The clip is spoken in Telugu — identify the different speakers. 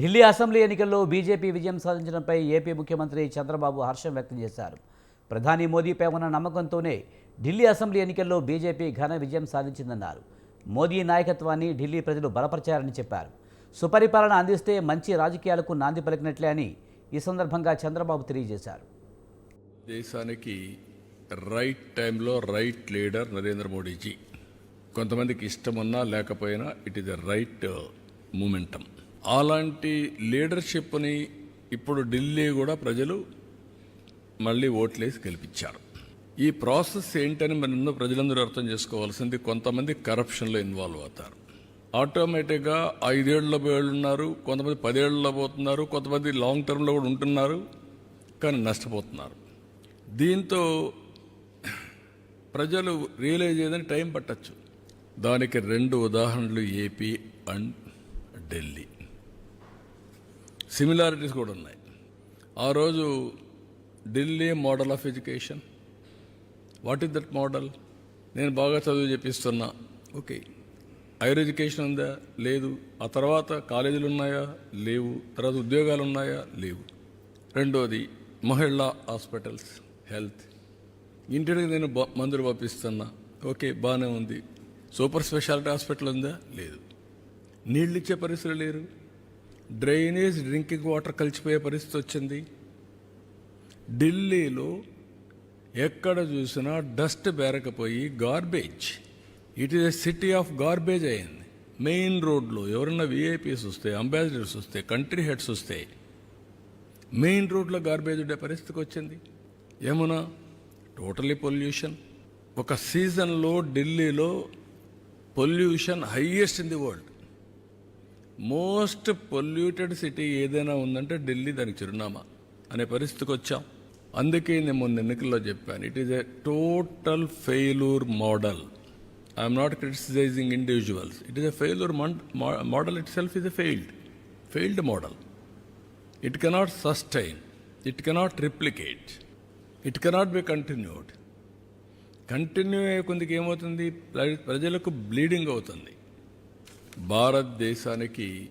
Speaker 1: ఢిల్లీ అసెంబ్లీ ఎన్నికల్లో బీజేపీ విజయం సాధించడంపై ఏపీ ముఖ్యమంత్రి చంద్రబాబు హర్షం వ్యక్తం చేశారు. ప్రధాని మోదీపై ఉన్న నమ్మకంతోనే ఢిల్లీ అసెంబ్లీ ఎన్నికల్లో బీజేపీ ఘన విజయం సాధించిందన్నారు. మోదీ నాయకత్వాన్ని ఢిల్లీ ప్రజలు బలపరిచారని చెప్పారు. సుపరిపాలన అందిస్తే మంచి రాజకీయాలకు నాంది పలికినట్లే అని ఈ సందర్భంగా చంద్రబాబు తెలియజేశారు.
Speaker 2: దేశానికి రైట్ టైంలో రైట్ లీడర్ నరేంద్ర మోడీజీ. కొంతమందికి ఇష్టమున్నా లేకపోయినా it is the right momentum. అలాంటి లీడర్షిప్ని ఇప్పుడు ఢిల్లీ కూడా ప్రజలు మళ్ళీ ఓట్లేసి గెలిపించారు. ఈ ప్రాసెస్ ఏంటని మన ప్రజలందరూ అర్థం చేసుకోవాల్సింది కొంతమంది కరప్షన్లో ఇన్వాల్వ్ అవుతారు. ఆటోమేటిక్గా ఐదేళ్ళ ఏళ్ళు ఉన్నారు కొంతమంది పదేళ్ళలో పోతున్నారు కొంతమంది లాంగ్ టర్మ్లో కూడా ఉంటున్నారు కానీ నష్టపోతున్నారు. దీంతో ప్రజలు రియలైజ్ అయ్యేదని టైం పట్టచ్చు. దానికి రెండు ఉదాహరణలు ఏపీ అండ్ ఢిల్లీ. సిమిలారిటీస్ కూడా ఉన్నాయి. ఆ రోజు Delhi model of education what is that model నేను బాగా చదువు చెప్పిస్తున్నా. ఓకే హైయర్ ఎడ్యుకేషన్ ఉందా? లేదు. ఆ తర్వాత కాలేజీలు ఉన్నాయా? లేవు. తర్వాత ఉద్యోగాలు ఉన్నాయా? లేవు. రెండోది మహిళా హాస్పిటల్స్ హెల్త్. ఇంటికి నేను బ- మందులు పంపిస్తున్నా. ఓకే బాగానే ఉంది. సూపర్ స్పెషాలిటీ హాస్పిటల్ ఉందా? లేదు. నీళ్ళు ఇచ్చే పరిస్థితులు లేరు. డ్రైనేజ్ డ్రింకింగ్ వాటర్ కలిసిపోయే పరిస్థితి వచ్చింది. ఢిల్లీలో ఎక్కడ చూసినా dust బేరకపోయి garbage. It is a city of garbage అయింది. మెయిన్ రోడ్లో ఎవరన్నా విఐపీస్ వస్తే అంబాసిడర్స్ వస్తే కంట్రీ హెడ్స్ వస్తే మెయిన్ రోడ్లో గార్బేజ్ ఉండే పరిస్థితికి వచ్చింది. ఏమునా? టోటలీ పొల్యూషన్ ఒక సీజన్లో ఢిల్లీలో pollution highest in the world most polluted city ఏదైనా ఉందంటే ఢిల్లీ దానికి చిరునామా అనే పరిస్థితికి వచ్చాం. అందుకే నేను మొన్న ఎన్నికల్లో చెప్పాను. It is a total failure model I'm not criticising individuals it is a failure model itself is a failed failed model it cannot sustain it cannot replicate it cannot be continued continue అయ్యే కొందికి ఏమవుతుంది? ప్ర- ప్రజలకు బ్లీడింగ్ అవుతుంది. భారతదేశానికి